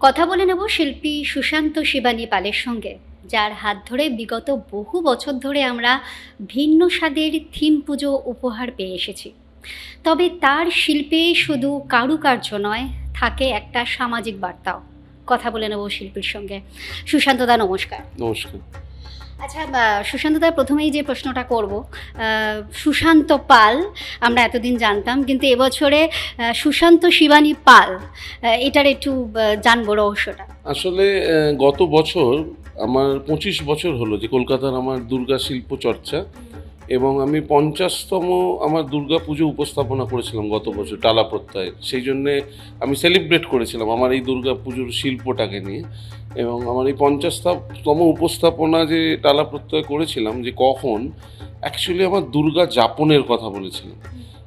কথা বলে নেব শিল্পী সুশান্ত শিবানী পালের সঙ্গে, যার হাত ধরে বিগত বহু বছর ধরে আমরা ভিন্ন স্বাদের থিম পুজো উপহার পেয়ে এসেছি। তবে তার শিল্পে শুধু কারুকার্য নয়, থাকে একটা সামাজিক বার্তাও। কথা বলে নেব শিল্পীর সঙ্গে। সুশান্ত দা, নমস্কার। নমস্কার। আচ্ছা সুশান্ত দা, প্রথমেই যে প্রশ্নটা করব সুশান্ত পাল, আমরা এতদিন জানতাম, কিন্তু এবছরে সুশান্ত শিবানী পাল এটার একটু জানব রহস্যটা। আসলে গত বছর আমার পঁচিশ বছর হলো যে কলকাতার আমার দুর্গা শিল্প চর্চা এবং আমি পঞ্চাশতম আমার দুর্গা পুজো উপস্থাপনা করেছিলাম গত বছর, টালা প্রত্যয়ে। সেই জন্যে আমি সেলিব্রেট করেছিলাম আমার এই দুর্গা পুজোর শিল্পটাকে নিয়ে। এবং আমার এই পঞ্চাশতম উপস্থাপনা যে টালা প্রত্যয় করেছিলাম যে কখন অ্যাকচুয়ালি আমার দুর্গা যাপনের কথা বলেছিলাম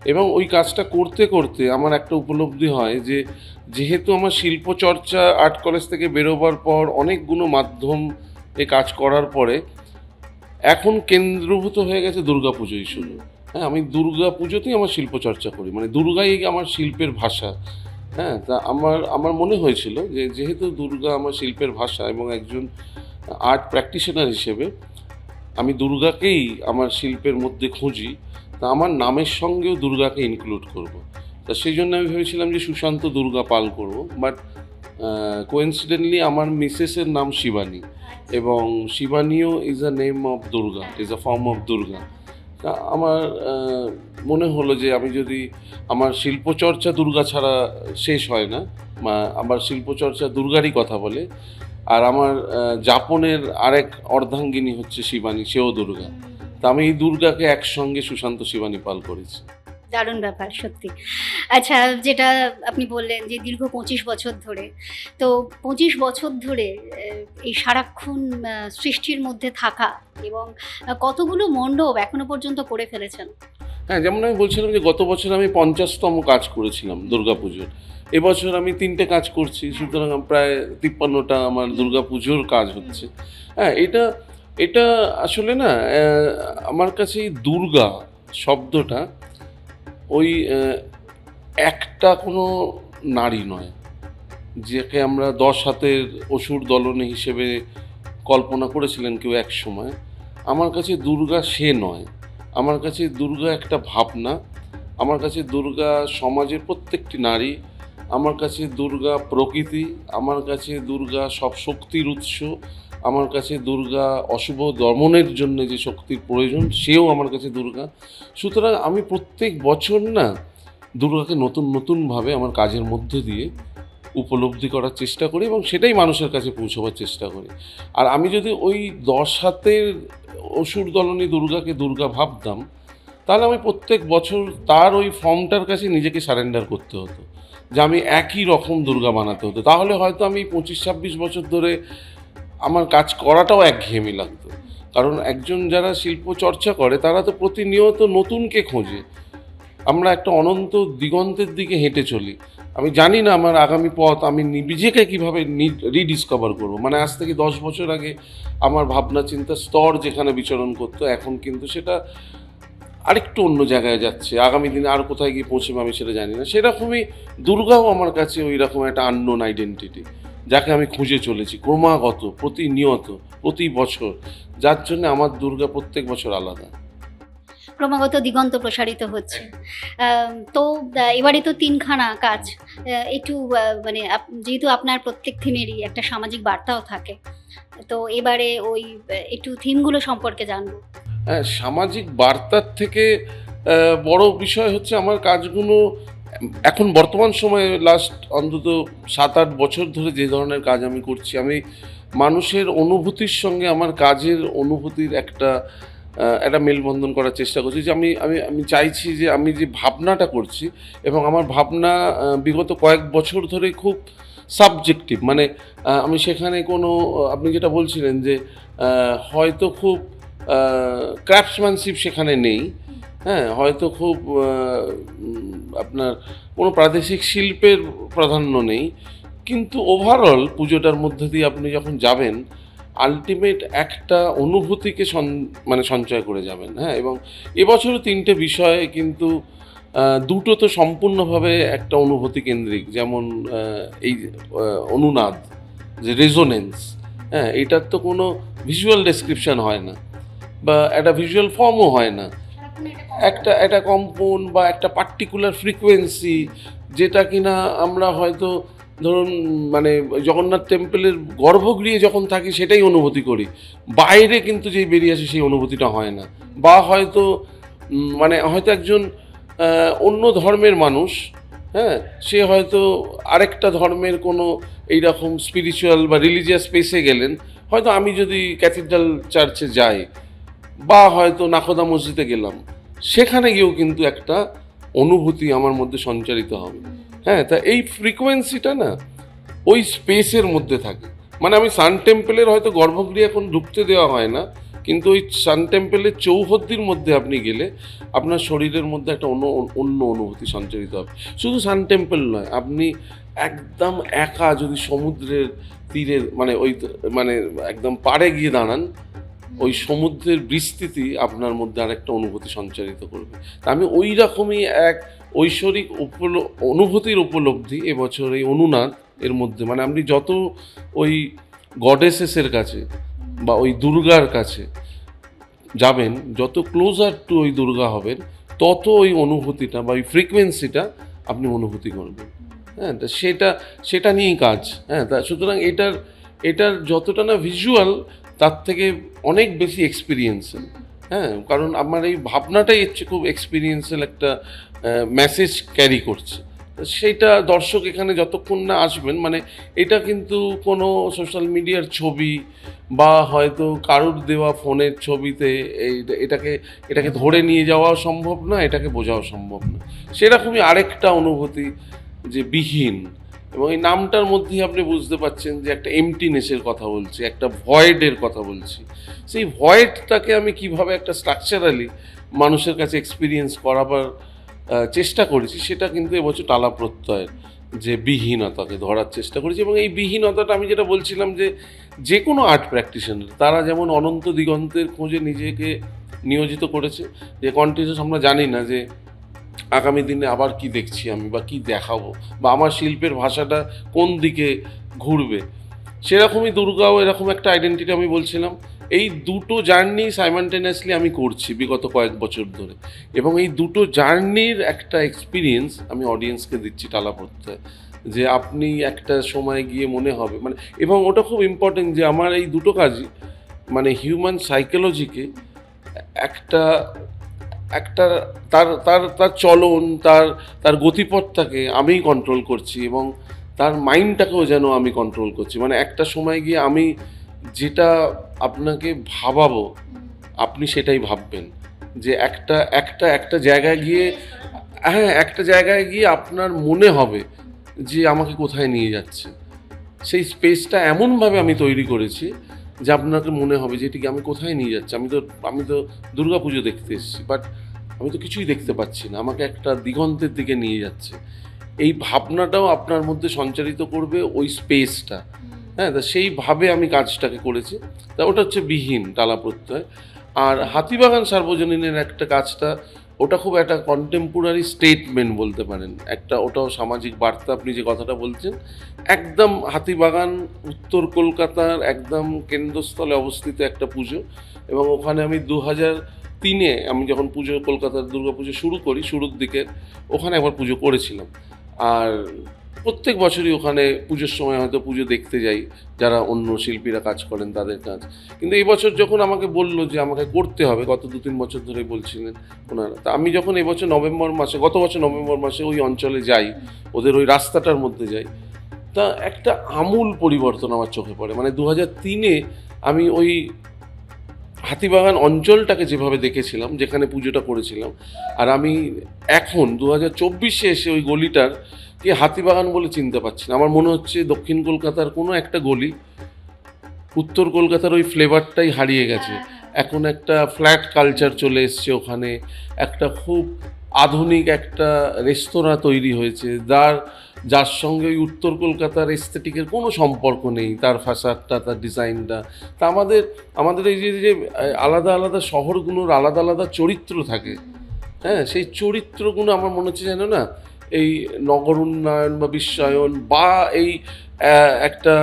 এবং ওই কাজটা করতে করতে আমার একটা উপলব্ধি হয় যে, যেহেতু আমার শিল্প চর্চা আর্ট কলেজ থেকে বেরোবার পর অনেকগুলো মাধ্যম এ কাজ করার পরে এখন কেন্দ্রভূত হয়ে গেছে দুর্গা পুজোই শুধু হ্যাঁ আমি দুর্গা পুজোতেই আমার শিল্প চর্চা করি। মানে দুর্গাই আমার শিল্পের ভাষা। হ্যাঁ তা আমার আমার মনে হয়েছিল যে যেহেতু দুর্গা আমার শিল্পের ভাষা এবং একজন আর্ট প্র্যাকটিশনার হিসেবে আমি দুর্গাকেই আমার শিল্পের মধ্যে খুঁজি, তা আমার নামের সঙ্গেও দুর্গাকে ইনক্লুড করব। তা সেই জন্য আমি ভেবেছিলাম যে সুশান্ত দুর্গা পাল করব বাট কোয়েন্সিডেন্টলি আমার মিসেসের নাম শিবানী। এবং শিবানীও is a name of Durga is a form of Durga আমার মনে হলো যে আমি যদি আমার শিল্পচর্চা দুর্গা ছাড়া শেষ হয় না আমার শিল্পচর্চা দুর্গারই কথা বলে আর আমার আহ, যাপনের আরেক অর্ধাঙ্গিনী হচ্ছে শিবানী সেও দুর্গা। তা আমি এই দুর্গাকে একসঙ্গে সুশান্ত শিবানী পাল করেছি। দারুণ ব্যাপার, সত্যি। আচ্ছা যেটা আপনি বললেন যে দীর্ঘ পঁচিশ বছর ধরে, তো পঁচিশ বছর ধরে এই সারাক্ষণ সৃষ্টির মধ্যে থাকা এবং কতগুলো মণ্ডপ এখনও পর্যন্ত করে ফেলেছেন? হ্যাঁ যেমন আমি বলছিলাম যে গত বছর আমি পঞ্চাশতম কাজ করেছিলাম দুর্গাপুজোর। এবছর আমি তিনটে কাজ করছি, সুতরাং প্রায় তিপ্পান্নটা আমার দুর্গাপুজোর কাজ হচ্ছে। হ্যাঁ এটা এটা আসলে না আমার কাছে এই দুর্গা শব্দটা ওই একটা কোনো নারী নয়, যাকে আমরা দশ হাতের অসুর দলনে হিসেবে কল্পনা করেছিলেন কেউ এক সময়। আমার কাছে দুর্গা সে নয়। আমার কাছে দুর্গা একটা ভাবনা। আমার কাছে দুর্গা সমাজের প্রত্যেকটি নারী। আমার কাছে দুর্গা প্রকৃতি। আমার কাছে দুর্গা সব শক্তির উৎস। আমার কাছে দুর্গা অশুভ দমনের জন্য যে শক্তির প্রয়োজন, সেও আমার কাছে দুর্গা। সুতরাং আমি প্রত্যেক বছর না দুর্গাকে নতুন নতুনভাবে আমার কাজের মধ্য দিয়ে উপলব্ধি করার চেষ্টা করি এবং সেটাই মানুষের কাছে পৌঁছবার চেষ্টা করি। আর আমি যদি ওই দশ হাতের অসুর দলনী দুর্গাকে দুর্গা ভাবতাম, তাহলে আমি প্রত্যেক বছর তার ওই ফর্মটার কাছে নিজেকে সারেন্ডার করতে হতো। যে আমি একই রকম দুর্গা বানাতে হতো। তাহলে হয়তো আমি পঁচিশ ছাব্বিশ বছর ধরে আমার কাজ করাটাও একঘেয়েমি লাগতো। কারণ একজন যারা শিল্প চর্চা করে, তারা তো প্রতিনিয়ত নতুনকে খোঁজে। আমরা একটা অনন্ত দিগন্তের দিকে হেঁটে চলি। আমি জানি না আমার আগামী পথ, আমি নিজেকে কীভাবে রিডিসকভার করব। মানে আজ থেকে দশ বছর আগে আমার ভাবনা চিন্তা স্তর যেখানে বিচরণ করতো, এখন কিন্তু সেটা আরেকটু অন্য জায়গায় যাচ্ছে। আগামী দিনে আর কোথায় গিয়ে পৌঁছবে আমি সেটা জানি না। সেরকমই দুর্গাও আমার কাছে ওই রকম একটা আননোন আইডেন্টিটি যাকে আমি খুঁজে চলেছি ক্রমাগত প্রতিনিয়ত প্রতি বছর। যার জন্য আমার দুর্গা প্রত্যেক বছর আলাদা। ক্রমাগত দিগন্ত প্রসারিত হচ্ছে। তো এবারে তো তিনখানা কাজ। একটু মানে যেহেতু আপনার প্রত্যেক থিমেরই একটা সামাজিক বার্তাও থাকে তো এবারে ওই একটু থিমগুলো সম্পর্কে জানব। হ্যাঁ সামাজিক বার্তার থেকে বড় বিষয় হচ্ছে আমার কাজগুলো এখন বর্তমান সময়ে লাস্ট অন্তত সাত আট বছর ধরে যে ধরনের কাজ আমি করছি, আমি মানুষের অনুভূতির সঙ্গে আমার কাজের অনুভূতির একটা একটা মেলবন্ধন করার চেষ্টা করছি যে আমি আমি আমি চাইছি যে আমি যে ভাবনাটা করছি এবং আমার ভাবনা বিগত কয়েক বছর ধরে খুব সাবজেক্টিভ মানে আমি সেখানে কোনো, আপনি যেটা বলছিলেন যে হয়তো খুব ক্রাফটসম্যানশিপ সেখানে নেই হ্যাঁ হয়তো খুব আপনার কোনো প্রাদেশিক শিল্পের প্রাধান্য নেই, কিন্তু ওভারঅল পুজোটার মধ্যে দিয়ে আপনি যখন যাবেন আলটিমেট একটা অনুভূতিকে সন মানে সঞ্চয় করে যাবেন হ্যাঁ এবং এবছরও তিনটে বিষয় কিন্তু দুটো তো সম্পূর্ণভাবে একটা অনুভূতি কেন্দ্রিক, যেমন এই অনুনাদ, যে রেজোনেন্স হ্যাঁ এটার তো কোনো ভিজুয়াল ডেসক্রিপশন হয় না, বা একটা ভিজুয়াল ফর্মও হয় না একটা একটা কম্পন বা একটা পার্টিকুলার ফ্রিকোয়েন্সি যেটা কিনা আমরা হয়তো ধরুন মানে জগন্নাথ টেম্পলের গর্ভগৃহে যখন থাকি সেটাই অনুভূতি করি। বাইরে কিন্তু যেই বেরিয়ে আসে সেই অনুভূতিটা হয় না। বা হয়তো মানে হয়তো একজন অন্য ধর্মের মানুষ হ্যাঁ সে হয়তো আরেকটা ধর্মের কোনো এইরকম স্পিরিচুয়াল বা রিলিজিয়াস স্পেসে গেলেন, হয়তো আমি যদি ক্যাথিড্রাল চার্চে যাই বা হয়তো নাকদা মসজিদে গেলাম সেখানে গিয়েও কিন্তু একটা অনুভূতি আমার মধ্যে সঞ্চারিত হবে। হ্যাঁ তা এই ফ্রিকোয়েন্সিটা না ওই স্পেসের মধ্যে থাকে। মানে আমি সান টেম্পেলের হয়তো গর্ভগৃহে এখন ঢুকতে দেওয়া হয় না, কিন্তু ওই সান টেম্পেলের চৌহদ্দির মধ্যে আপনি গেলে আপনার শরীরের মধ্যে একটা অন্য অন্য অনুভূতি সঞ্চারিত হবে। শুধু সান টেম্পেল নয়, আপনি একদম একা যদি সমুদ্রের তীরের মানে ওই মানে একদম পাড়ে গিয়ে দাঁড়ান ওই সমুদ্রের বিস্তৃতি আপনার মধ্যে আরেকটা অনুভূতি সঞ্চারিত করবে। তা আমি ওই রকমই এক ঐশ্বরিক উপল, অনুভূতির উপলব্ধি এবছর এই অনুনাদ এর মধ্যে। মানে আপনি যত ওই গডেসেসের কাছে বা ওই দুর্গার কাছে যাবেন, যত ক্লোজার টু ওই দুর্গা হবেন, তত ওই অনুভূতিটা বা ওই ফ্রিকোয়েন্সিটা আপনি অনুভূতি করবেন। হ্যাঁ তা সেটা সেটা নিয়েই কাজ। হ্যাঁ তা সুতরাং এটার এটার যতটা না ভিজুয়াল তার থেকে অনেক বেশি এক্সপিরিয়েন্সিয়াল হ্যাঁ কারণ আমার এই ভাবনাটাই হচ্ছে খুব এক্সপিরিয়েন্সিয়াল একটা মেসেজ ক্যারি করছে। সেইটা দর্শক এখানে যতক্ষণ না আসবেন মানে এটা কিন্তু কোনো সোশ্যাল মিডিয়ার ছবি বা হয়তো কারুর দেওয়া ফোনের ছবিতে এটাকে এটাকে ধরে নিয়ে যাওয়া সম্ভব না, এটাকে বোঝাও সম্ভব না। সেরকমই আরেকটা অনুভূতি যে বিহীন। এবং এই নামটার মধ্যেই আপনি বুঝতে পাচ্ছেন যে একটা এমটিনেসের কথা বলছি, একটা ভয়েডের কথা বলছি। সেই ভয়েডটাকে আমি কীভাবে একটা স্ট্রাকচারালি মানুষের কাছে এক্সপিরিয়েন্স করাবার চেষ্টা করেছি, সেটা কিন্তু এবছর টালা প্রত্যয়ের যে বিহীনতাকে ধরার চেষ্টা করেছি এবং এই বিহীনতাটা আমি যেটা বলছিলাম যে যে কোনো আর্ট প্র্যাকটিশনার তারা যেমন অনন্ত দিগন্তের খোঁজে নিজেকে নিয়োজিত করেছে, যে কন্টিনিউস আমরা জানি না যে আগামী দিনে আবার কি দেখছি আমি বা কি দেখাবো? বা আমার শিল্পের ভাষাটা কোন দিকে ঘুরবে? সেরকমই দুর্গাও এরকম একটা আইডেন্টিটি আমি বলছিলাম। এই দুটো জার্নি সাইমানটেনিয়াসলি আমি করছি বিগত কয়েক বছর ধরে। এবং এই দুটো জার্নির একটা এক্সপিরিয়েন্স আমি অডিয়েন্সকে দিচ্ছি টালা প্রত্যয় যে আপনি একটা সময় গিয়ে মনে হবে। মানে এবং ওটা খুব ইম্পর্টেন্ট যে আমার এই দুটো কাজই মানে হিউম্যান সাইকোলজিকে একটা একটা তার তার তার চলন, তার তার গতিপথটাকে আমিই কন্ট্রোল করছি এবং তার মাইন্ডটাকেও যেন আমি কন্ট্রোল করছি। মানে একটা সময় গিয়ে আমি যেটা আপনাকে ভাবাবো, আপনি সেটাই ভাববেন। যে একটা একটা একটা জায়গায় গিয়ে হ্যাঁ একটা জায়গায় গিয়ে আপনার মনে হবে যে আমাকে কোথায় নিয়ে যাচ্ছে। সেই স্পেসটা এমনভাবে আমি তৈরি করেছি যে আপনাকে মনে হবে যে এটিকে আমি কোথায় নিয়ে যাচ্ছি? আমি তো আমি তো দুর্গাপুজো দেখতে এসেছি বাট আমি তো কিছুই দেখতে পাচ্ছি না। আমাকে একটা দিগন্তের দিকে নিয়ে যাচ্ছে। এই ভাবনাটাও আপনার মধ্যে সঞ্চারিত করবে ওই স্পেসটা হ্যাঁ তা সেইভাবে আমি কাজটাকে করেছি। তা ওটা হচ্ছে বিহীন টালা প্রত্যয়। আর হাতিবাগান সার্বজনীনের একটা কাজটা ওটা খুব একটা কন্টেম্পোরারি স্টেটমেন্ট বলতে পারেন। একটা ওটাও সামাজিক বার্তা, আপনি যে কথাটা বলছেন, একদম হাতিবাগান, উত্তর কলকাতার একদম কেন্দ্রস্থলে অবস্থিত একটা পুজো এবং ওখানে আমি দু হাজার তিনে আমি যখন পুজো, কলকাতার দুর্গাপুজো শুরু করি, শুরুর দিকে ওখানে একবার পুজো করেছিলাম। আর প্রত্যেক বছরই ওখানে পুজোর সময় হয়তো পুজো দেখতে যাই, যারা অন্য শিল্পীরা কাজ করেন তাদের কাজ। কিন্তু এই বছর যখন আমাকে বলল যে আমাকে করতে হবে, গত দু তিন বছর ধরে বলছিলেন ওনারা, তা আমি যখন এবছর নভেম্বর মাসে, গত বছর নভেম্বর মাসে ওই অঞ্চলে যাই, ওদের ওই রাস্তাটার মধ্যে যাই, তা একটা আমূল পরিবর্তন আমার চোখে পড়ে। মানে দু তিনে আমি ওই হাতিবাগান অঞ্চলটাকে যেভাবে দেখেছিলাম, যেখানে পুজোটা করেছিলাম, আর আমি এখন দু হাজার চব্বিশে এসে ওই গলিটার কে হাতিবাগান বলে চিনতে পারছি না। আমার মনে হচ্ছে দক্ষিণ কলকাতার কোনো একটা গলি উত্তর কলকাতার ওই ফ্লেভারটাই হারিয়ে গেছে। এখন একটা ফ্ল্যাট কালচার চলে এসছে ওখানে একটা খুব আধুনিক একটা রেস্তোরাঁ তৈরি হয়েছে। যার যার সঙ্গে ওই উত্তর কলকাতার এস্থেটিকের কোনো সম্পর্ক নেই তার ফাসাদটা তার ডিজাইনটা তা আমাদের আমাদের এই যে আলাদা আলাদা শহরগুলোর আলাদা আলাদা চরিত্র থাকে হ্যাঁ সেই চরিত্রগুলো আমার মনে হচ্ছে যেন না এই নগর উন্নয়ন বা বিশ্বায়ন বা এই একটা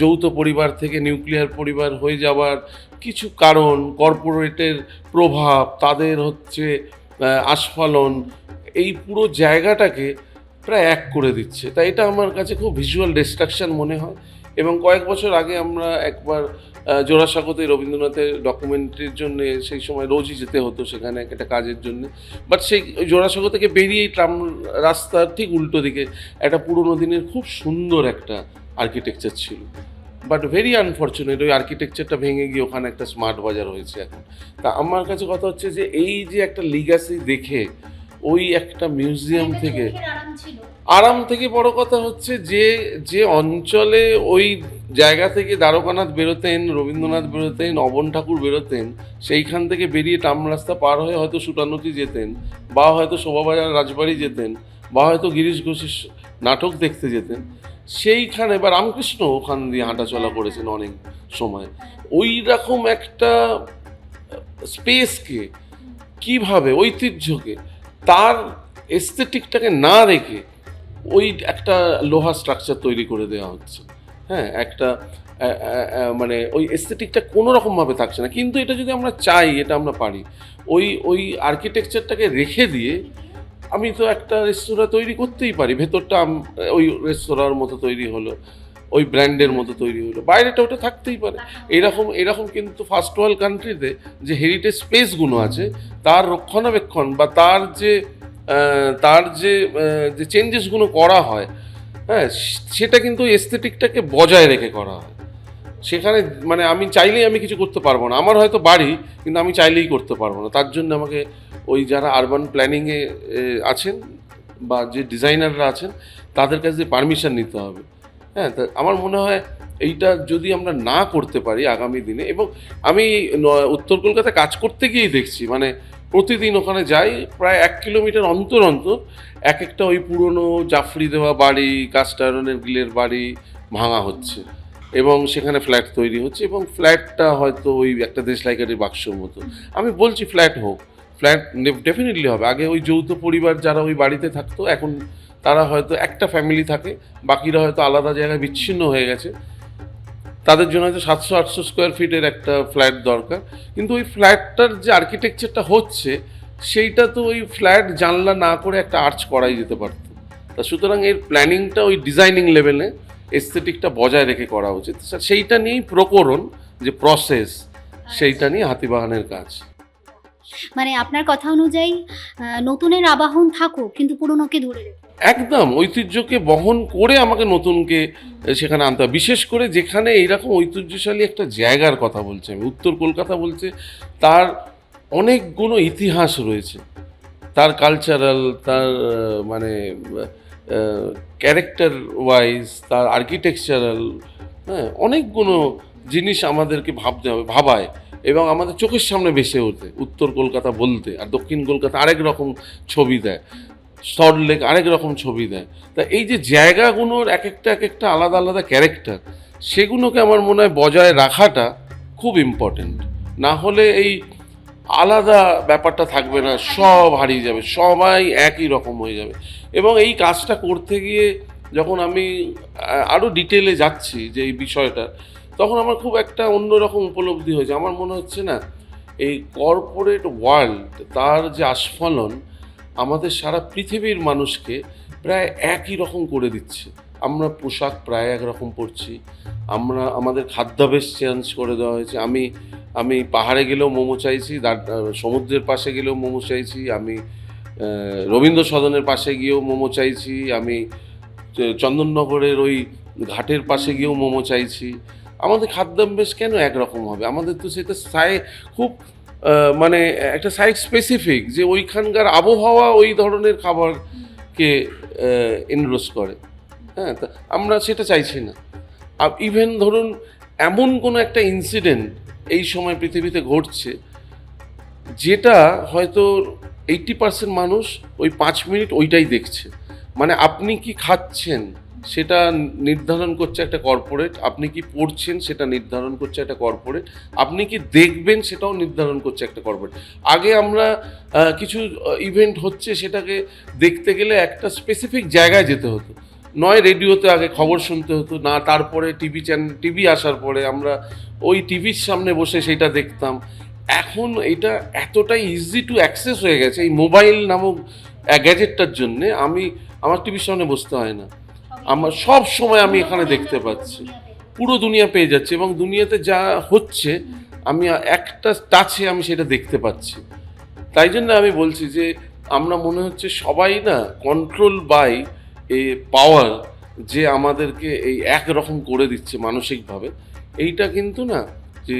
যৌথ পরিবার থেকে নিউক্লিয়ার পরিবার হয়ে যাওয়ার কিছু কারণ, কর্পোরেটের প্রভাব, তাদের হচ্ছে আস্ফালন, এই পুরো জায়গাটাকে প্রায় এক করে দিচ্ছে। তাই এটা আমার কাছে খুব ভিজুয়াল ডিস্ট্রাকশন মনে হয় এবং কয়েক বছর আগে আমরা একবার জোড়াসাঁকোতে রবীন্দ্রনাথের ডকুমেন্টারির জন্য সেই সময় রোজই যেতে হতো সেখানে একটা কাজের জন্য। বাট সেই জোড়াসাঁকো থেকে বেরিয়েই ট্রাম রাস্তার ঠিক উল্টো দিকে একটা পুরোনো দিনের খুব সুন্দর একটা আর্কিটেকচার ছিল। বাট ভেরি আনফর্চুনেট ওই আর্কিটেকচারটা ভেঙে গিয়ে ওখানে একটা স্মার্ট বাজার হয়েছে এখন। তা আমার কাছে কথা হচ্ছে যে, এই যে একটা লিগাসি দেখে ওই একটা মিউজিয়াম থেকে আরাম থেকে বড় কথা হচ্ছে যে যে অঞ্চলে ওই জায়গা থেকে দ্বারকানাথ বেরোতেন, রবীন্দ্রনাথ বেরোতেন, অবন ঠাকুর বেরোতেন, সেইখান থেকে বেরিয়ে টাম রাস্তা পার হয়ে হয়তো সুটানতি যেতেন, বা হয়তো শোভাবাজার, রাজবাড়ি যেতেন, বা হয়তো গিরিশ ঘোষের নাটক দেখতে যেতেন। সেইখানে বা রামকৃষ্ণ ওখান দিয়ে হাঁটাচলা করেছেন অনেক সময়। ওই রকম একটা স্পেসকে, কীভাবে, ঐতিহ্যকে, তার এস্থেটিকটাকে না রেখে ওই একটা লোহা স্ট্রাকচার তৈরি করে দেওয়া হচ্ছে। হ্যাঁ একটা মানে ওই এস্থেটিকটা কোনো রকমভাবে থাকছে না। কিন্তু এটা যদি আমরা চাই, এটা আমরা পারি। ওই ওই আর্কিটেকচারটাকে রেখে দিয়ে আমি তো একটা রেস্তোরাঁ তৈরি করতেই পারি। ভেতরটা ওই রেস্তোরাঁর মতো তৈরি হলো, ওই ব্র্যান্ডের মতো তৈরি হলো। বাইরেটা ওটা থাকতেই পারে। এরকম এরকম কিন্তু ফার্স্ট ওয়ার্ল্ড কান্ট্রিতে যে হেরিটেজ স্পেসগুলো আছে, তার রক্ষণাবেক্ষণ বা তার যে তার যে যে চেঞ্জেসগুলো করা হয় হ্যাঁ সেটা কিন্তু এস্থেটিকটাকে বজায় রেখে করা হয়। সেখানে মানে আমি চাইলেই আমি কিছু করতে পারব না। আমার হয়তো বাড়ি, কিন্তু আমি চাইলেই করতে পারব না। তার জন্য আমাকে ওই যারা আরবান প্ল্যানিংয়ে আছেন বা যে ডিজাইনাররা আছেন, তাদের কাছে পারমিশন নিতে হবে। হ্যাঁ তা আমার মনে হয় এইটা যদি আমরা না করতে পারি আগামী দিনে, এবং আমি উত্তর কলকাতায় কাজ করতে গিয়েই দেখছি মানে প্রতিদিন ওখানে যাই, প্রায় এক কিলোমিটার অন্তর অন্তর এক একটা ওই পুরনো জাফরি দেওয়া বাড়ি কাস্ট আয়রনের গিলের বাড়ি ভাঙা হচ্ছে এবং সেখানে ফ্ল্যাট তৈরি হচ্ছে এবং ফ্ল্যাটটা হয়তো ওই একটা দেশ দেশলাইকারির বাক্সর মতো। আমি বলছি ফ্ল্যাট হোক, ফ্ল্যাট ডেফিনেটলি হবে। আগে ওই যৌথ পরিবার যারা ওই বাড়িতে থাকতো, এখন তারা হয়তো একটা ফ্যামিলি থাকে, বাকিরা হয়তো আলাদা জায়গায় বিচ্ছিন্ন হয়ে গেছে। তাদের জন্য হয়তো সাতশো আটশো স্কোয়ার ফিটের একটা ফ্ল্যাট দরকার। কিন্তু ওই ফ্ল্যাটটার যে আর্কিটেকচারটা হচ্ছে সেইটা তো ওই ফ্ল্যাট জানলা না করে একটা আর্চ করাই যেতে পারতো। তা সুতরাং এর প্ল্যানিংটা ওই ডিজাইনিং লেভেলে এস্থেটিকটা বজায় রেখে করা উচিত। স্যার সেইটা নিয়েই প্রকরণ যে প্রসেস সেইটা নিয়ে হাতিবাহানের কাজ। মানে আপনার কথা অনুযায়ী নতুনের আবাহন থাকুক কিন্তু পুরনোকে ধরে রেখে। একদম ঐতিহ্যকে বহন করে আমাকে নতুনকে সেখানে আনতে হবে। বিশেষ করে যেখানে এইরকম ঐতিহ্যশালী একটা জায়গার কথা বলছে আমি, উত্তর কলকাতা বলছে, তার অনেকগুলো ইতিহাস রয়েছে। তার কালচারাল তার মানে ক্যারেক্টার ওয়াইজ তার আর্কিটেকচারাল হ্যাঁ অনেকগুলো জিনিস আমাদেরকে ভাবতে হবে, ভাবায় এবং আমাদের চোখের সামনে ভেসে ওঠে, উত্তর কলকাতা বলতে। আর দক্ষিণ কলকাতা আরেক রকম ছবি দেয়। সল্ট লেক আরেক রকম ছবি দেয়। তা এই যে জায়গাগুলোর এক একটা এক একটা আলাদা আলাদা ক্যারেক্টার সেগুলোকে আমার মনে হয় বজায় রাখাটা খুব ইম্পর্টেন্ট না হলে এই আলাদা ব্যাপারটা থাকবে না, সব হারিয়ে যাবে, সবাই একই রকম হয়ে যাবে। এবং এই কাজটা করতে গিয়ে যখন আমি আরও ডিটেলে যাচ্ছি যে এই বিষয়টা, তখন আমার খুব একটা অন্যরকম উপলব্ধি হয়েছে। আমার মনে হচ্ছে না, এই কর্পোরেট ওয়ার্ল্ড তার যে আস্ফলন আমাদের সারা পৃথিবীর মানুষকে প্রায় একই রকম করে দিচ্ছে। আমরা পোশাক প্রায় একরকম পরছি, আমরা, আমাদের খাদ্যাভ্যাস চেঞ্জ করে দেওয়া হয়েছে। আমি আমি পাহাড়ে গেলেও মোমো চাইছি দার- সমুদ্রের পাশে গেলেও মোমো চাইছি, আমি রবীন্দ্র সদনের পাশে গিয়েও মোমো চাইছি, আমি চন্দননগরের ওই ঘাটের পাশে গিয়েও মোমো চাইছি। আমাদের খাদ্যাভ্যাস কেন একরকম হবে? আমাদের তো সেটা সাই খুব মানে একটা সাইট স্পেসিফিক যে ওইখানকার আবহাওয়া ওই ধরনের খাবারকে এনরোস করে। হ্যাঁ তা আমরা সেটা চাইছি না। ইভেন ধরুন এমন কোনো একটা ইনসিডেন্ট এই সময় পৃথিবীতে ঘটছে, যেটা হয়তো এইট্টি পার্সেন্ট মানুষ ওই পাঁচ মিনিট ওইটাই দেখছে। মানে আপনি কি খাচ্ছেন? সেটা নির্ধারণ করছে একটা কর্পোরেট আপনি কি পড়ছেন সেটা নির্ধারণ করছে একটা কর্পোরেট আপনি কি দেখবেন সেটাও নির্ধারণ করছে একটা কর্পোরেট আগে আমরা কিছু ইভেন্ট হচ্ছে সেটাকে দেখতে গেলে একটা স্পেসিফিক জায়গায় যেতে হতো। নয় রেডিওতে আগে খবর শুনতে হতো, না তারপরে টিভি চ্যানেল টিভি আসার পরে আমরা ওই টিভির সামনে বসে সেটা দেখতাম। এখন এটা এতটাই ইজি টু অ্যাক্সেস হয়ে গেছে এই মোবাইল নামক গ্যাজেটটার জন্যে। আমি, আমার টিভির সামনে বসতে হয় না। আমার সব সময় আমি এখানে দেখতে পাচ্ছি। পুরো দুনিয়া পেয়ে যাচ্ছে এবং দুনিয়াতে যা হচ্ছে, আমি একটা টাচে আমি সেটা দেখতে পাচ্ছি। তাই জন্য আমি বলছি যে, আমরা মনে হচ্ছে সবাই না কন্ট্রোল বাই এ পাওয়ার যে আমাদেরকে এই একরকম করে দিচ্ছে মানসিকভাবে। এইটা কিন্তু না যে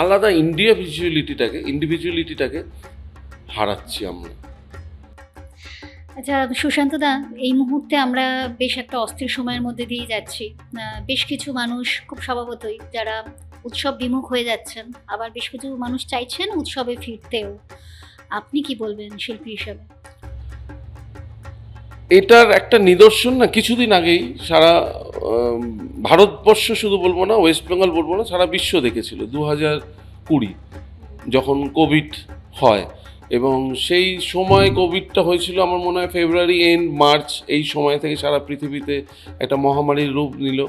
আলাদা ইন্ডিভিজুয়ালিটিটাকে ইন্ডিভিজুয়ালিটিটাকে হারাচ্ছি আমরা। আচ্ছা সুশান্ত দা, এই মুহূর্তে আমরা বেশ একটা অস্থির সময়ের মধ্যে দিয়ে যাচ্ছি। বেশ কিছু মানুষ খুব স্বভাবতই যারা উৎসব বিমুখ হয়ে যাচ্ছেন, আবার বেশ কিছু মানুষ চাইছেন উৎসবে ফিরতেও। আপনি কি বলবেন শিল্পী হিসাবে? এটার একটা নিদর্শন না, কিছুদিন আগেই সারা ভারতবর্ষ শুধু বলব না, ওয়েস্ট বেঙ্গল বলব না, সারা বিশ্ব দেখেছিল দু হাজার কুড়ি, যখন কোভিড হয়। এবং সেই সময় কোভিডটা হয়েছিল, আমার মনে হয় ফেব্রুয়ারি এন্ড মার্চ, এই সময় থেকে সারা পৃথিবীতে একটা মহামারীর রূপ নিল।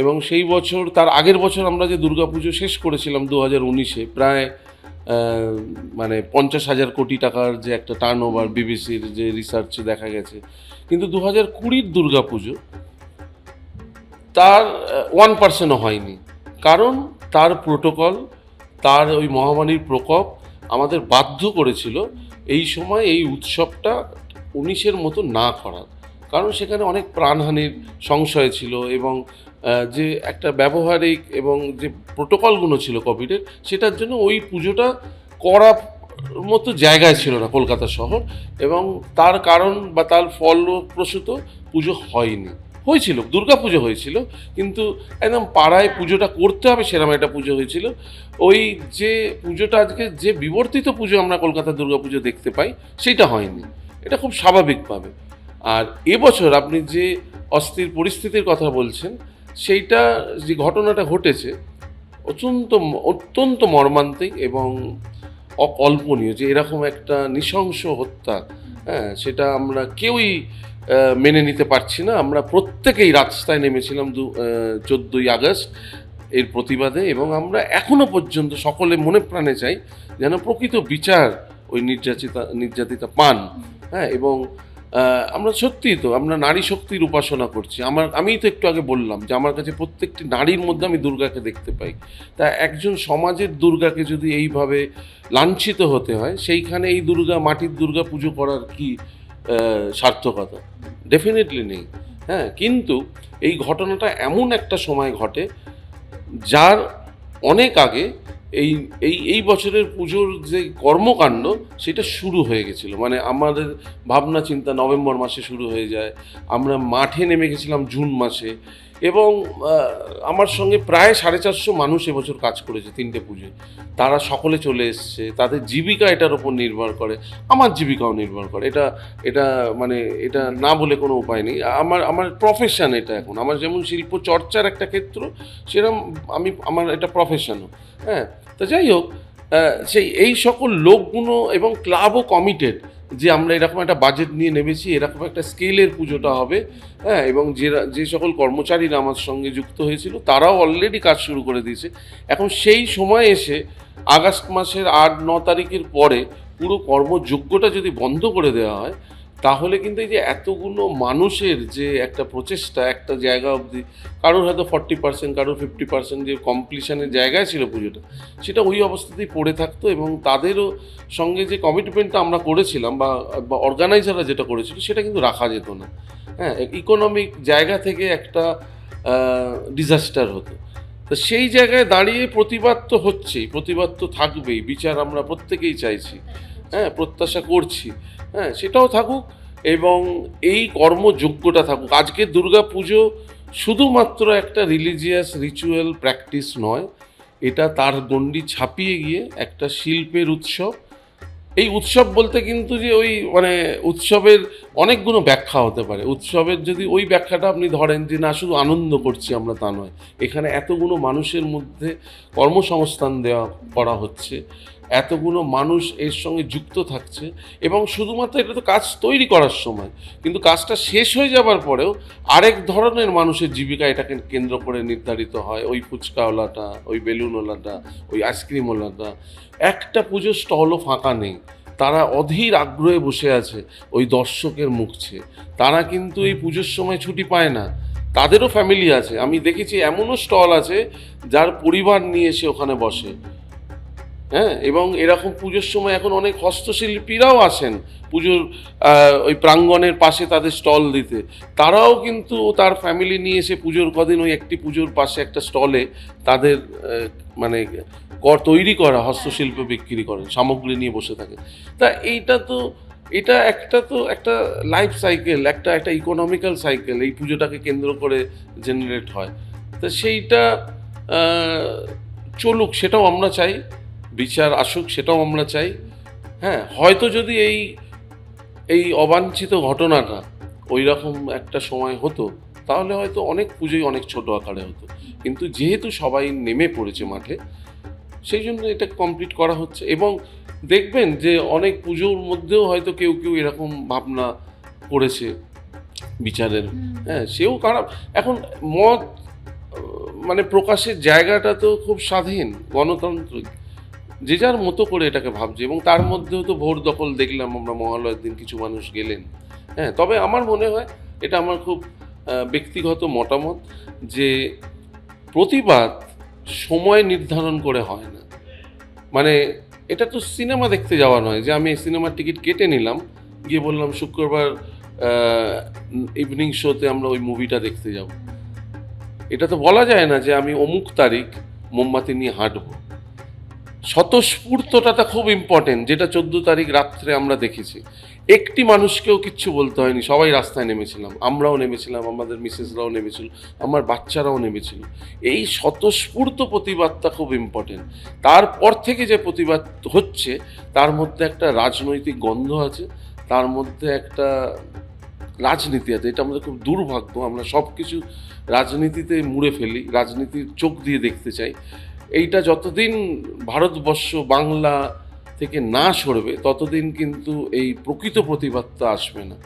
এবং সেই বছর, তার আগের বছর আমরা যে দুর্গাপুজো শেষ করেছিলাম দু হাজার উনিশে, প্রায় মানে পঞ্চাশ হাজার কোটি টাকার যে একটা টার্ন ওভার বিবিসির যে রিসার্চে দেখা গেছে। কিন্তু দু হাজার কুড়ির দুর্গাপুজো, তার ওয়ান পার্সেন্টও হয়নি। কারণ তার প্রোটোকল তার ওই মহামারীর প্রকোপ আমাদের বাধ্য করেছিল এই সময় এই উৎসবটা উনিশের মতো না করার। কারণ সেখানে অনেক প্রাণহানির সংশয় ছিল এবং যে একটা ব্যবহারিক এবং যে প্রোটোকলগুলো ছিল কোভিডের, সেটার জন্য ওই পুজোটা করা মতো জায়গায় ছিল না কলকাতা শহর এবং তার কারণ বা তার ফলপ্রসূত পুজো হয়নি। হয়েছিল, দুর্গা পুজো হয়েছিল, কিন্তু একদম পাড়ায় পুজোটা করতে হবে সেরকম একটা পুজো হয়েছিল। ওই যে পুজোটা আজকে, যে বিবর্তিত পুজো আমরা কলকাতা দুর্গা পুজো দেখতে পাই, সেটা হয়নি। এটা খুব স্বাভাবিকভাবে। আর এবছর আপনি যে অস্থির পরিস্থিতির কথা বলছেন, সেইটা যে ঘটনাটা ঘটেছে, অত্যন্ত অত্যন্ত মর্মান্তিক এবং অকল্পনীয় যে এরকম একটা নৃশংস হত্যা হ্যাঁ সেটা আমরা কেউই মেনে নিতে পারছি না। আমরা প্রত্যেকেই রাস্তায় নেমেছিলাম দু চোদ্দোই আগস্ট এর প্রতিবাদে এবং আমরা এখনও পর্যন্ত সকলে মনে প্রাণে চাই যেন প্রকৃত বিচার ওই নির্যাতিতা নির্যাতিতা পান। হ্যাঁ এবং আমরা সত্যিই তো, আমরা নারী শক্তির উপাসনা করছি। আমার, আমিই তো একটু আগে বললাম যে আমার কাছে প্রত্যেকটি নারীর মধ্যে আমি দুর্গাকে দেখতে পাই। তা একজন সমাজের দুর্গাকে যদি এইভাবে লাঞ্ছিত হতে হয়, সেইখানে এই দুর্গা, মাটির দুর্গা পুজো করার কি সার্থকতা। ডেফিনেটলি নেই। হ্যাঁ কিন্তু এই ঘটনাটা এমন একটা সময় ঘটে, যার অনেক আগে এই এই এই বছরের পুজোর যে কর্মকাণ্ড, সেটা শুরু হয়ে গেছিল। মানে আমাদের ভাবনা চিন্তা নভেম্বর মাসে শুরু হয়ে যায়। আমরা মাঠে নেমে গেছিলাম জুন মাসে। এবং আমার সঙ্গে প্রায় সাড়ে চারশো মানুষ এবছর কাজ করেছে তিনটে পুজোয়। তারা সকলে চলে এসছে, তাদের জীবিকা এটার ওপর নির্ভর করে, আমার জীবিকাও নির্ভর করে। এটা এটা মানে এটা না বলে কোনো উপায় নেই। আমার আমার প্রফেশন এটা এখন। আমার যেমন শিল্প চর্চার একটা ক্ষেত্র সেরকম আমি, আমার এটা প্রফেশনও হ্যাঁ তো যাই হোক সেই, এই সকল লোকগুলো এবং ক্লাবও কমিটেড যে আমরা এরকম একটা বাজেট নিয়ে নেমেছি, এরকম একটা স্কেলের পুজোটা হবে হ্যাঁ এবং যে যে সকল কর্মচারীরা আমার সঙ্গে যুক্ত হয়েছিল, তারাও অলরেডি কাজ শুরু করে দিয়েছে। এখন সেই সময় এসে আগস্ট মাসের আট, ন তারিখের পরে পুরো কর্মযোগ্যটা যদি বন্ধ করে দেওয়া হয় তাহলে কিন্তু এই যে এতগুলো মানুষের যে একটা প্রচেষ্টা একটা জায়গা অবধি, কারোর হয়তো ফর্টি পার্সেন্ট কারোর ফিফটি পার্সেন্ট যে কমপ্লিশনের জায়গায় ছিল পুজোটা, সেটা ওই অবস্থাতেই পড়ে থাকতো এবং তাদেরও সঙ্গে যে কমিটমেন্টটা আমরা করেছিলাম বা অর্গানাইজাররা যেটা করেছিল, সেটা কিন্তু রাখা যেত না। হ্যাঁ ইকোনমিক জায়গা থেকে একটা ডিজাস্টার হতো। তো সেই জায়গায় দাঁড়িয়ে প্রতিবাদ তো হচ্ছেই, প্রতিবাদ তো থাকবেই, বিচার আমরা প্রত্যেকেই চাইছি। হ্যাঁ প্রত্যাশা করছি। হ্যাঁ সেটাও থাকুক এবং এই কর্মযোগ্যটা থাকুক। আজকের দুর্গা পুজো শুধুমাত্র একটা রিলিজিয়াস রিচুয়াল প্র্যাকটিস নয়, এটা তার গণ্ডি ছাপিয়ে গিয়ে একটা শিল্পের উৎসব। এই উৎসব বলতে কিন্তু যে ওই মানে উৎসবের অনেকগুলো ব্যাখ্যা হতে পারে। উৎসবের যদি ওই ব্যাখ্যাটা আপনি ধরেন যে না, শুধু আনন্দ করছি আমরা তা নয়, এখানে এতগুলো মানুষের মধ্যে কর্মসংস্থান দেওয়া করা হচ্ছে। এতগুলো মানুষ এর সঙ্গে যুক্ত থাকছে এবং শুধুমাত্র এটা তো কাজ তৈরি করার সময়, কিন্তু কাজটা শেষ হয়ে যাবার পরেও আরেক ধরনের মানুষের জীবিকা এটাকে কেন্দ্র করে নির্ধারিত হয়। ওই ফুচকাওয়ালাটা ওই বেলুনওয়ালাটা ওই আইসক্রিমওয়ালাটা একটা পুজোর স্টলও ফাঁকা নেই। তারা অধীর আগ্রহে বসে আছে ওই দর্শকের মুখছে তারা কিন্তু এই পুজোর সময় ছুটি পায় না। তাদেরও ফ্যামিলি আছে। আমি দেখেছি এমনও স্টল আছে যার পরিবার নিয়ে এসে ওখানে বসে। হ্যাঁ এবং এরকম পুজোর সময় এখন অনেক হস্তশিল্পীরাও আসেন পুজোর ওই প্রাঙ্গণের পাশে তাদের স্টল দিতে। তারাও কিন্তু তার ফ্যামিলি নিয়ে এসে পুজোর কদিন ওই একটি পুজোর পাশে একটা স্টলে তাদের মানে কর তৈরি করা, হস্তশিল্প বিক্রি করেন, সামগ্রী নিয়ে বসে থাকে। তা এইটা তো, এটা একটা তো একটা লাইফ সাইকেল একটা একটা ইকোনমিক্যাল সাইকেল এই পুজোটাকে কেন্দ্র করে জেনারেট হয়। তা সেইটা চলুক, সেটাও আমরা চাই। বিচার আসুক সেটাও আমরা চাই। হ্যাঁ হয়তো যদি এই এই অবাঞ্ছিত ঘটনাটা ওই রকম একটা সময় হতো তাহলে হয়তো অনেক পুজোই অনেক ছোট আকারে হতো। কিন্তু যেহেতু সবাই নেমে পড়েছে মাঠে সেই জন্য এটা কমপ্লিট করা হচ্ছে। এবং দেখবেন যে অনেক পুজোর মধ্যেও হয়তো কেউ কেউ এরকম ভাবনা করেছে বিচারের। হ্যাঁ সেও খারাপ। এখন মত মানে প্রকাশের জায়গাটা তো খুব স্বাধীন গণতান্ত্রিক। যে যার মতো করে এটাকে ভাবছে। এবং তার মধ্যেও তো ভোর দখল দেখলাম আমরা মহালয়ের দিন কিছু মানুষ গেলেন। হ্যাঁ তবে আমার মনে হয় এটা আমার খুব ব্যক্তিগত মতামত যে প্রতিবাদ সময় নির্ধারণ করে হয় না। মানে এটা তো সিনেমা দেখতে যাওয়া নয় যে আমি সিনেমার টিকিট কেটে নিলাম, গিয়ে বললাম শুক্রবার ইভিনিং শোতে আমরা ওই মুভিটা দেখতে যাব। এটা তো বলা যায় না যে আমি অমুক তারিখ মোমবাতি নিয়ে হাঁটবো। স্বতঃস্ফূর্তটা খুব ইম্পর্টেন্ট যেটা চোদ্দ তারিখ রাত্রে আমরা দেখেছি। একটি মানুষকেও কিচ্ছু বলতে হয়নি, সবাই রাস্তায় নেমেছিলাম, আমরাও নেমেছিলাম, আমাদের মিসেসরাও নেমেছিল, আমার বাচ্চারাও নেমেছিল। এই স্বতঃস্ফূর্ত প্রতিবাদটা খুব ইম্পর্টেন্ট তারপর থেকে যে প্রতিবাদ হচ্ছে, তার মধ্যে একটা রাজনৈতিক গন্ধ আছে, তার মধ্যে একটা রাজনীতি আছে, এটা আমাদের খুব দুর্ভাগ্য, আমরা সব কিছু রাজনীতিতে মুড়ে ফেলি, রাজনীতির চোখ দিয়ে দেখতে চাই। এইটা যতদিন ভারতবর্ষ বাংলা থেকে না সরবে, ততদিন কিন্তু এই প্রকৃত প্রতিবাদটা আসবে না।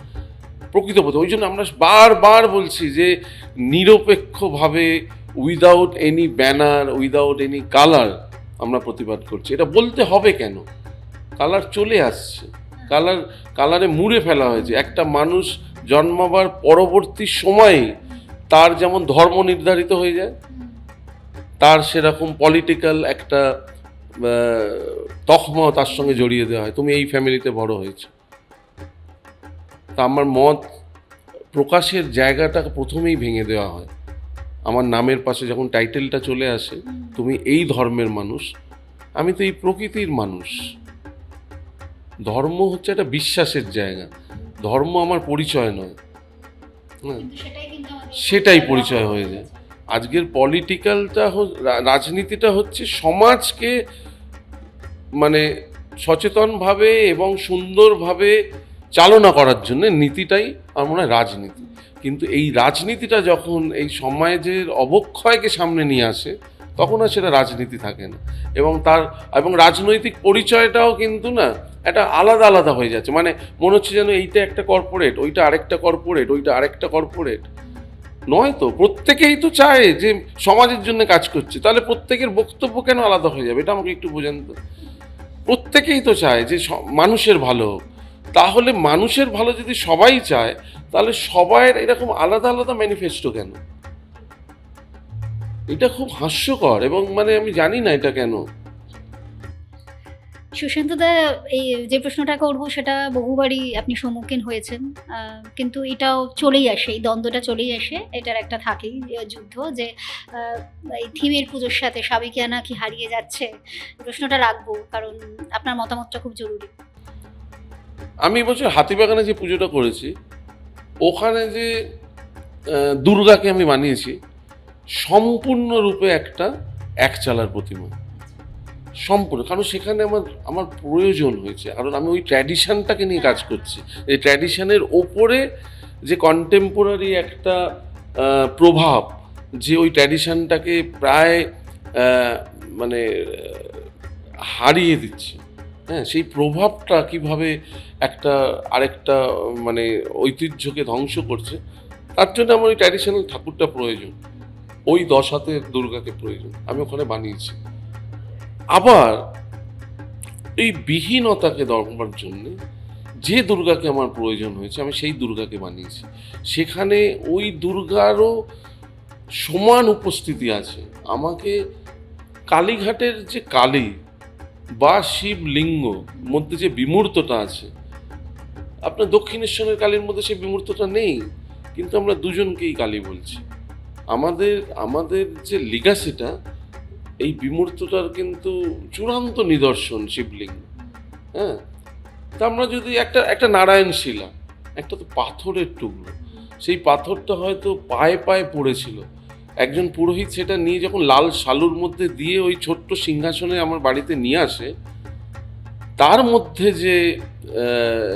প্রকৃত প্রতি ওই জন্য আমরা বারবার বলছি যে নিরপেক্ষভাবে without any banner without any colour আমরা প্রতিবাদ করছি। এটা বলতে হবে কেন? কালার চলে আসছে। কালার কালারে মুড়ে ফেলা হয়েছে। একটা মানুষ জন্মাবার পরবর্তী সময়ে তার যেমন ধর্ম নির্ধারিত হয়ে যায় তার সেরকম পলিটিক্যাল একটা তকমা তার সঙ্গে জড়িয়ে দেওয়া হয়। তুমি এই ফ্যামিলিতে বড় হয়েছো। তা আমার মত প্রকাশের জায়গাটাকে প্রথমেই ভেঙে দেওয়া হয়। আমার নামের পাশে যখন টাইটেলটা চলে আসে তুমি এই ধর্মের মানুষ আমি তো এই প্রকৃতির মানুষ। ধর্ম হচ্ছে একটা বিশ্বাসের জায়গা। ধর্ম আমার পরিচয় নয়। হ্যাঁ? সেটাই পরিচয় হয়ে যায়। আজকের পলিটিক্যালটা রাজনীতিটা হচ্ছে সমাজকে মানে সচেতনভাবে এবং সুন্দরভাবে চালনা করার জন্য নীতিটাই আমার মনে হয় রাজনীতি। কিন্তু এই রাজনীতিটা যখন এই সমাজের অবক্ষয়কে সামনে নিয়ে আসে, তখন আর সেটা রাজনীতি থাকে না। এবং তার, এবং রাজনৈতিক পরিচয়টাও কিন্তু না একটা আলাদা আলাদা হয়ে যাচ্ছে। মানে মনে হচ্ছে যেন এইটা একটা কর্পোরেট ওইটা আরেকটা কর্পোরেট ওইটা আরেকটা কর্পোরেট নয় তো? প্রত্যেকেই তো চায় যে সমাজের জন্য কাজ করছে। তাহলে প্রত্যেকের বক্তব্য কেন আলাদা হয়ে যাবে? এটা আমাকে একটু বোঝান তো। প্রত্যেকেই তো চায় যে মানুষের ভালো তাহলে মানুষের ভালো যদি সবাই চায়, তাহলে সবাই এরকম আলাদা আলাদা ম্যানিফেস্টো কেন? এটা খুব হাস্যকর এবং মানে আমি জানি না এটা কেন। সুশান্ত দা এই যে প্রশ্নটা করব সেটা বহুবারই আপনি সম্মুখীন হয়েছেন। কিন্তু এটাও চলেই আসে, এই দ্বন্দ্বটা চলেই আসে। এটার একটা থাকেই যুদ্ধ যে এই থিমের পুজোর সাথে সাবেকিয়ানা কি হারিয়ে যাচ্ছে, প্রশ্নটা রাখব, কারণ আপনার মতামতটা খুব জরুরি। আমি এবছর হাতিবাগানে যে পুজোটা করেছি, ওখানে যে দুর্গাকে আমি বানিয়েছি, সম্পূর্ণরূপে একটা এক চালার প্রতিমা। সম্পূর্ণ। কারণ সেখানে আমার আমার প্রয়োজন হয়েছে। কারণ আমি ওই ট্র্যাডিশনটাকে নিয়ে কাজ করছি। এই ট্র্যাডিশনের ওপরে যে কন্টেম্পোরারি একটা প্রভাব, যে ওই ট্র্যাডিশনটাকে প্রায় মানে হারিয়ে দিচ্ছে। হ্যাঁ সেই প্রভাবটা কীভাবে একটা, আরেকটা মানে ঐতিহ্যকে ধ্বংস করছে, তার জন্য আমার ওই ট্র্যাডিশনাল ঠাকুরটা প্রয়োজন। ওই দশ হাতের দুর্গাকে প্রয়োজন। আমি ওখানে বানিয়েছি। আবার এই বিহীনতাকে দরবার জন্য যে দুর্গাকে আমার প্রয়োজন হয়েছে, আমি সেই দুর্গাকে বানিয়েছি। সেখানে ওই দুর্গারও সমান উপস্থিতি আছে। আমাকে কালীঘাটের যে কালী বা শিবলিঙ্গ মধ্যে যে বিমূর্তটা আছে, আপনার দক্ষিণেশ্বরের কালীর মধ্যে সেই বিমূর্তটা নেই, কিন্তু আমরা দুজনকেই কালী বলছি। আমাদের আমাদের যে লিগাসিটা এই বিমূর্তটার কিন্তু চূড়ান্ত নিদর্শন শিবলিঙ্গ হ্যাঁ? তা আমরা যদি একটা একটা নারায়ণ শিলা, একটা তো পাথরের টুকরো, সেই পাথরটা হয়তো পায়ে পায়ে পড়েছিল। একজন পুরোহিত সেটা নিয়ে যখন লাল শালুর মধ্যে দিয়ে ওই ছোট্ট সিংহাসনে আমার বাড়িতে নিয়ে আসে, তার মধ্যে যে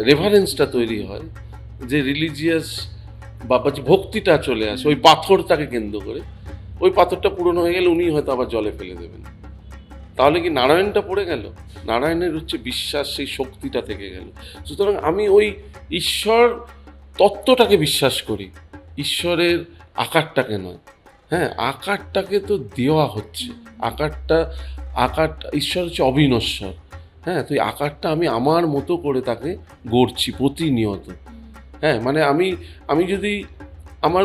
রেফারেন্সটা তৈরি হয়, যে রিলিজিয়াস বা ভক্তিটা চলে আসে, ওই পাথরটাকে কেন্দ্র করে ওই পাথরটা পুরনো হয়ে গেলে উনি হয়তো আবার জলে ফেলে দেবেন। তাহলে কি নারায়ণটা পড়ে গেল? নারায়ণের হচ্ছে বিশ্বাস সেই শক্তিটা থেকে গেল। সুতরাং আমি ওই ঈশ্বর তত্ত্বটাকে বিশ্বাস করি। ঈশ্বরের আকারটাকে নয়। হ্যাঁ আকারটাকে তো দেওয়া হচ্ছে। আকারটা আকারটা ঈশ্বর হচ্ছে অবিনশ্বর। হ্যাঁ তো এই আকারটা আমি আমার মতো করে তাকে গড়ছি প্রতিনিয়ত। হ্যাঁ মানে আমি আমি যদি আমার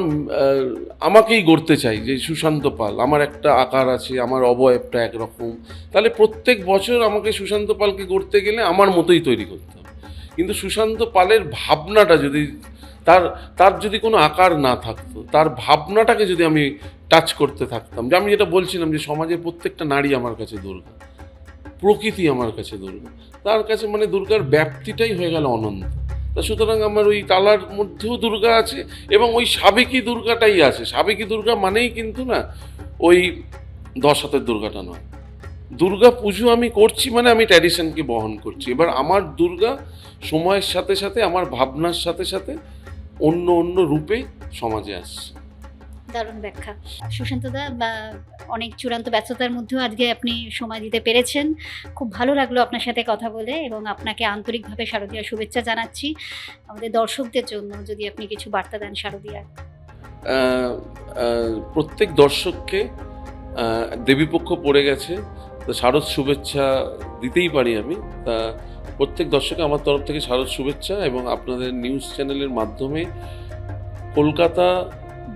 আমাকেই গড়তে চাই যে সুশান্ত পাল। আমার একটা আকার আছে, আমার অবয়বটা একরকম। তাহলে প্রত্যেক বছর আমাকে সুশান্ত পালকে গড়তে গেলে আমার মতোই তৈরি করতে হবে। কিন্তু সুশান্ত পালের ভাবনাটা যদি, তার তার যদি কোনো আকার না থাকতো, তার ভাবনাটাকে যদি আমি টাচ করতে থাকতাম, যে আমি যেটা বলছিলাম যে সমাজের প্রত্যেকটা নারী আমার কাছে দুর্গা, প্রকৃতি আমার কাছে দুর্গা, তার কাছে মানে দুর্গার ব্যাপ্তিটাই হয়ে গেল অনন্ত। তা সুতরাং আমার ওই তালার মধ্যেও দুর্গা আছে এবং ওই সাবেকি দুর্গাটাই আছে। সাবেকি দুর্গা মানেই কিন্তু না ওই দশ হাতের দুর্গাটা নয়। দুর্গা পুজো আমি করছি মানে আমি ট্র্যাডিশনকে বহন করছি। এবার আমার দুর্গা সময়ের সাথে সাথে, আমার ভাবনার সাথে সাথে অন্য অন্য রূপে সমাজে আসছে। দারুণ ব্যাখ্যা। সুশান্তদা বা অনেক চূড়ান্ত ব্যস্ততার মধ্যেও আজকে আপনি সময় দিতে পেরেছেন। খুব ভালো লাগল আপনার সাথে কথা বলে এবং আপনাকে আন্তরিকভাবে শারদীয়া শুভেচ্ছা জানাচ্ছি। আমাদের দর্শকদের জন্য যদি আপনি কিছু বার্তা দেন শারদীয়া। প্রত্যেক দর্শককে দেবীপক্ষ পড়ে গেছে। তো শারদ শুভেচ্ছা দিতেই পারি আমি। তা প্রত্যেক দর্শকে আমার তরফ থেকে শারদ শুভেচ্ছা এবং আপনাদের নিউজ চ্যানেলের মাধ্যমে কলকাতা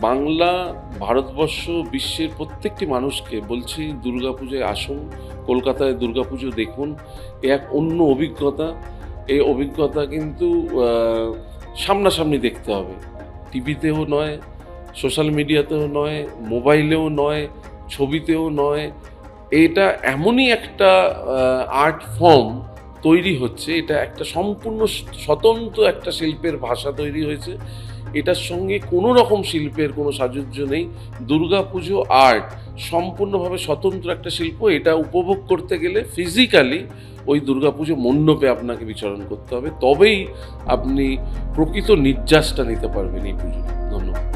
বাংলা ভারতবর্ষ বিশ্বের প্রত্যেকটি মানুষকে বলছি দুর্গাপুজোয় আসুন, কলকাতায় দুর্গাপুজো দেখুন। এ এক অন্য অভিজ্ঞতা। এই অভিজ্ঞতা কিন্তু সামনাসামনি দেখতে হবে। টিভিতেও নয়, সোশ্যাল মিডিয়াতেও নয়, মোবাইলেও নয়, ছবিতেও নয়। এটা এমনই একটা আর্ট ফর্ম তৈরি হচ্ছে। এটা একটা সম্পূর্ণ স্বতন্ত্র একটা শিল্পের ভাষা তৈরি হয়েছে। এটার সঙ্গে কোনো রকম শিল্পের কোনো সাযুজ্য নেই। দুর্গাপুজো আর্ট সম্পূর্ণভাবে স্বতন্ত্র একটা শিল্প, এটা উপভোগ করতে গেলে ফিজিক্যালি ওই দুর্গাপুজো মণ্ডপে আপনাকে বিচরণ করতে হবে। তবেই আপনি প্রকৃত নির্যাসটা নিতে পারবেন এই পুজো ধন্যবাদ।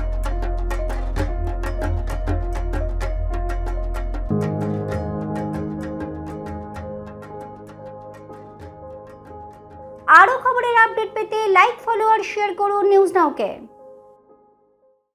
আপডেট পেতে লাইক ফলো আর শেয়ার করুন নিউজ নাওকে